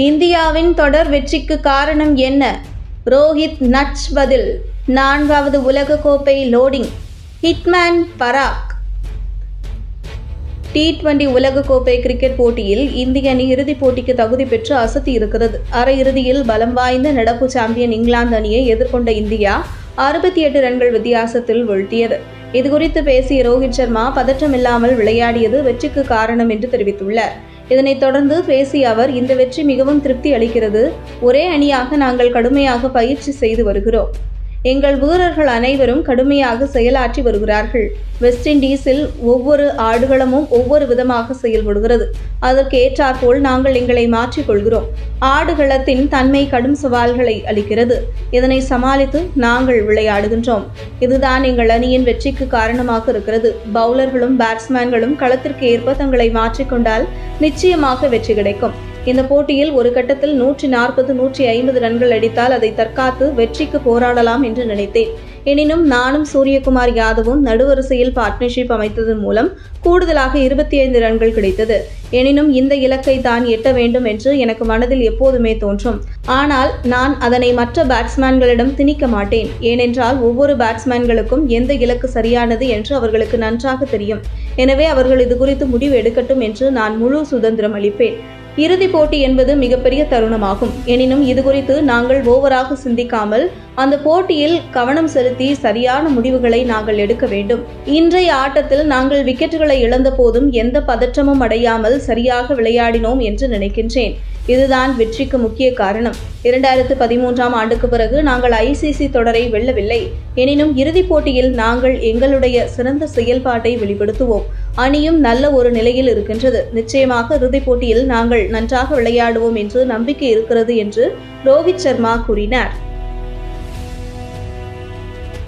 இந்தியாவின் தொடர் வெற்றிக்கு காரணம் என்ன? ரோஹித் நட்ஸ் பதில் நான்காவது உலகக்கோப்பை லோடிங் ஹிட்மேன் பராக். டி டுவெண்டி உலகக்கோப்பை கிரிக்கெட் போட்டியில் இந்திய அணி இறுதிப் போட்டிக்கு தகுதி பெற்று அசத்தி இருக்கிறது. அரையிறுதியில் பலம் வாய்ந்த நடப்பு சாம்பியன் இங்கிலாந்து அணியை எதிர்கொண்ட இந்தியா அறுபத்தி எட்டு ரன்கள் வித்தியாசத்தில் வீழ்த்தியது. இதுகுறித்து பேசிய ரோஹித் சர்மா பதற்றமில்லாமல் விளையாடியது வெற்றிக்கு காரணம் என்று தெரிவித்துள்ளார். இதனைத் தொடர்ந்து பேசிய அவர் இந்த வெற்றி மிகவும் திருப்தி அளிக்கிறது. ஒரே அணியாக நாங்கள் கடுமையாக பயிற்சி செய்து வருகிறோம். எங்கள் வீரர்கள் அனைவரும் கடுமையாக செயலாற்றி வருகிறார்கள். வெஸ்ட் இண்டீஸில் ஒவ்வொரு ஆடுகளமும் ஒவ்வொரு விதமாக செயல்படுகிறது. அதற்கு ஏற்றாற்போல் நாங்கள் எங்களை மாற்றிக்கொள்கிறோம் ஆடுகளத்தின் தன்மை கடும் சவால்களை அளிக்கிறது. இதனை சமாளித்து நாங்கள் விளையாடுகின்றோம். இதுதான் எங்கள் அணியின் வெற்றிக்கு காரணமாக இருக்கிறது. பவுலர்களும் பேட்ஸ்மேன்களும் களத்திற்கு ஏற்ப தங்களை மாற்றிக்கொண்டால் நிச்சயமாக வெற்றி கிடைக்கும். இந்த போட்டியில் ஒரு கட்டத்தில் நூற்றி நாற்பது நூற்றி ஐம்பது ரன்கள் அடித்தால் அதை தற்காத்து வெற்றிக்கு போராடலாம் என்று நினைத்தேன். எனினும் நானும் சூரியகுமார் யாதவும் நடுவரிசையில் பார்ட்னர்ஷிப் அமைத்ததன் மூலம் கூடுதலாக இருபத்தி ஐந்து ரன்கள் கிடைத்தது. எனினும் இந்த இலக்கை தான் எட்ட வேண்டும் என்று எனக்கு மனதில் எப்போதுமே தோன்றும். ஆனால் நான் அதனை மற்ற பேட்ஸ்மேன்களிடம் திணிக்க மாட்டேன். ஏனென்றால் ஒவ்வொரு பேட்ஸ்மேன்களுக்கும் எந்த இலக்கு சரியானது என்று அவர்களுக்கு நன்றாக தெரியும். எனவே அவர்கள் இது குறித்து முடிவு எடுக்கட்டும் என்று நான் முழு சுதந்திரம் அளிப்பேன். இறுதிப் போட்டி என்பது மிகப்பெரிய தருணமாகும். எனினும் இதுகுறித்து நாங்கள் ஓவராக சிந்திக்காமல் அந்த போட்டியில் கவனம் செலுத்தி சரியான முடிவுகளை நாங்கள் எடுக்க வேண்டும். இன்றைய ஆட்டத்தில் நாங்கள் விக்கெட்டுகளை இழந்த போதும் எந்த பதற்றமும் அடையாமல் சரியாக விளையாடினோம் என்று நினைக்கின்றேன். இதுதான் வெற்றிக்கு முக்கிய காரணம். இரண்டாயிரத்து பதிமூன்றாம் ஆண்டுக்கு பிறகு நாங்கள் ஐசிசி தொடரை வெல்லவில்லை. எனினும் இறுதிப் போட்டியில் நாங்கள் எங்களுடைய சிறந்த செயல்பாட்டை வெளிப்படுத்துவோம். அணியும் நல்ல ஒரு நிலையில் இருக்கின்றது. நிச்சயமாக இறுதிப் போட்டியில் நாங்கள் நன்றாக விளையாடுவோம் என்று நம்பிக்கை இருக்கிறது என்று ரோஹித் சர்மா கூறினார்.